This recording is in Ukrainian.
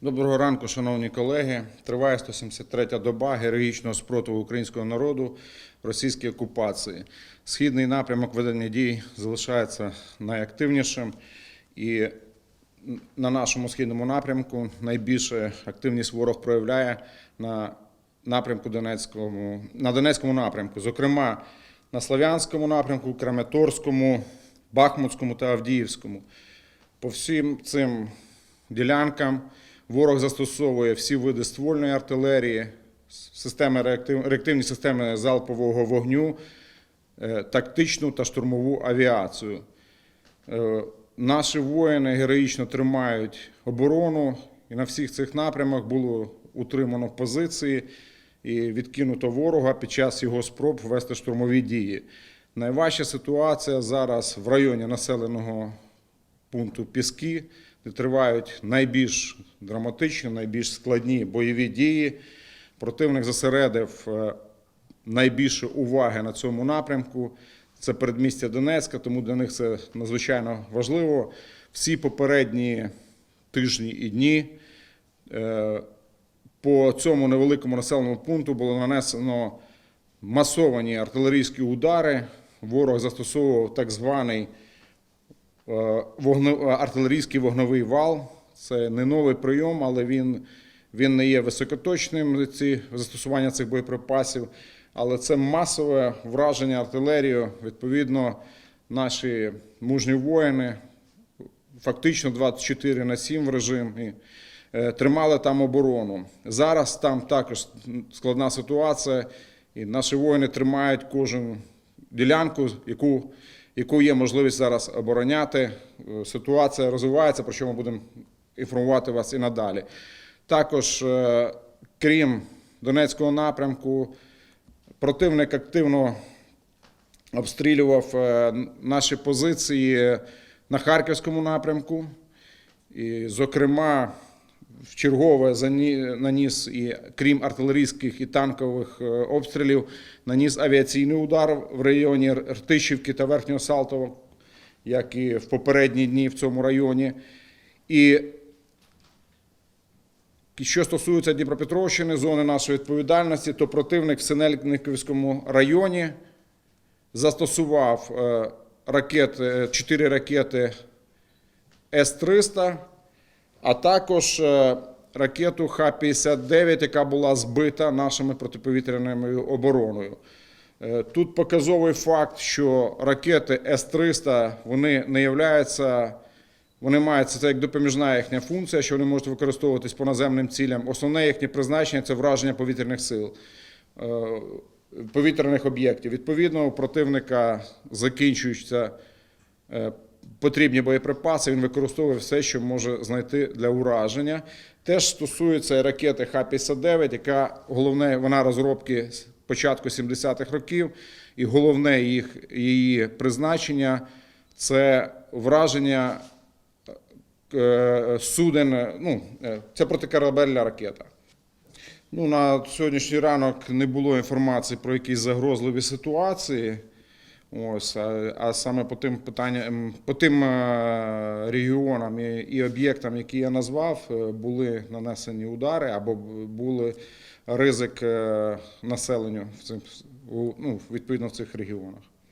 Доброго ранку, шановні колеги. Триває 173-я доба героїчного спротиву українського народу російській окупації. Східний напрямок ведення дій залишається найактивнішим, і на нашому східному напрямку найбільше активність ворог проявляє на напрямку Донецькому, на Донецькому напрямку, зокрема на Слов'янському напрямку, Краматорському, Бахмутському та Авдіївському. По всім цим ділянкам ворог застосовує всі види ствольної артилерії, системи реактив, реактивні системи залпового вогню, е, тактичну та штурмову авіацію. Е, Наші воїни героїчно тримають оборону, і на всіх цих напрямах було утримано позиції і відкинуто ворога під час його спроб вести штурмові дії. Найважча ситуація зараз в районі населеного пункту Піски, де тривають найбільш драматичні, найбільш складні бойові дії. Противник зосередив е, найбільше уваги на цьому напрямку. Це передмістя Донецька, тому для них це надзвичайно важливо. Всі попередні тижні і дні е, по цьому невеликому населеному пункту було нанесено масовані артилерійські удари. Ворог застосовував так званий артилерійський вогновий вал. Це не новий прийом, але він, він не є високоточним ці застосування цих боєприпасів. Але це масове враження артилерією. Відповідно, наші мужні воїни фактично 24 на 7 в режимі. е, Тримали там оборону. Зараз там також складна ситуація, і наші воїни тримають кожну ділянку, яку, яку є можливість зараз обороняти. Е, Ситуація розвивається, про що ми будемо інформувати вас і надалі. Також, е, крім Донецького напрямку, противник активно обстрілював е, наші позиції на Харківському напрямку. І, зокрема, в чергове наніс і крім артилерійських і танкових е, обстрілів, наніс авіаційний удар в районі Ртищівки та Верхнього Салтова, як і в попередні дні в цьому районі. І що стосується Дніпропетровщини, зони нашої відповідальності, то противник в Синельниковському районі застосував е, ракети, 4 ракети С-300, а також е, ракету Х-59, яка була збита нашими протиповітряною обороною. Е, Тут показовий факт, що ракети С-300 вони не являються, вони мають це як допоміжна їхня функція, що вони можуть використовуватись по наземним цілям. Основне їхнє призначення це враження повітряних сил, е, повітряних об'єктів. Відповідно, у противника закінчуються е, потрібні боєприпаси, він використовує все, що може знайти для ураження. Теж стосується ракети Х-59, яка головне, вона розробки з початку 70-х років, і головне їх, її призначення це враження е, суден, ну, е, це протикорабельна ракета. Ну, на сьогоднішній ранок не було інформації про якісь загрозливі ситуації. Ось, а, саме по тим питанням, по тим е, регіонам і, і об'єктам, які я назвав, е, були нанесені удари або були ризик е, населенню в цим, ну, відповідно в цих регіонах.